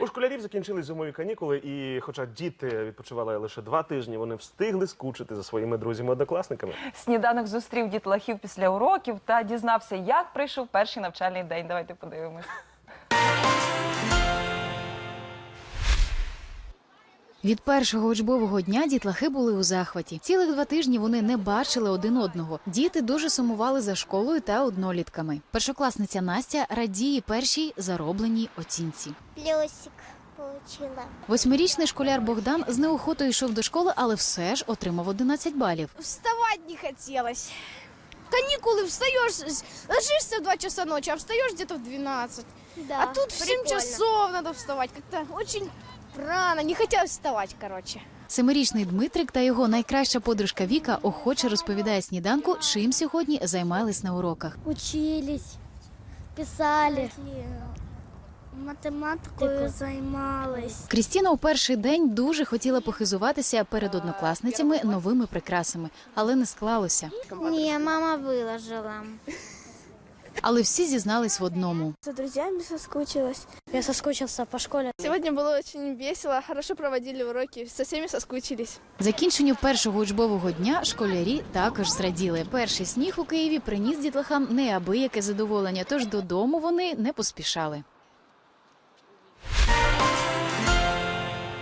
У школярів закінчились зимові канікули, і хоча діти відпочивали лише два тижні, вони встигли скучити за своїми друзями-однокласниками. Сніданок зустрів дітлахів після уроків та дізнався, як прийшов перший навчальний день. Давайте подивимось. Від першого учбового дня дітлахи були у захваті. Цілих два тижні вони не бачили один одного. Діти дуже сумували за школою та однолітками. Першокласниця Настя радіє першій заробленій оцінці. Плюсик получила. Восьмирічний школяр Богдан з неохотою йшов до школи, але все ж отримав 11 балів. Вставать не хотелось. Каникулы встаешь, с- в 2 часа ночи, а встаешь где-то в 12. Да, а тут в 7 прикольно. часов надо вставать. Как-то очень рано. Не хотелось вставать, короче. Семирічний Дмитрик та його найкраща подружка Віка охоче розповідає сніданку, чим сьогодні займались на уроках. Учились, писали. Математикою займались. Крістіна у перший день дуже хотіла похизуватися перед однокласницями новими прикрасами, але не склалося. Ні, мама виложила. Але всі зізнались в одному. За друзями соскучилась. Я соскучився по школі. Сьогодні було очень весело, хорошо проводили уроки, з усіма соскучились. Закінченню першого учбового дня школярі також зраділи. Перший сніг у Києві приніс дітлахам неабияке задоволення, тож додому вони не поспішали.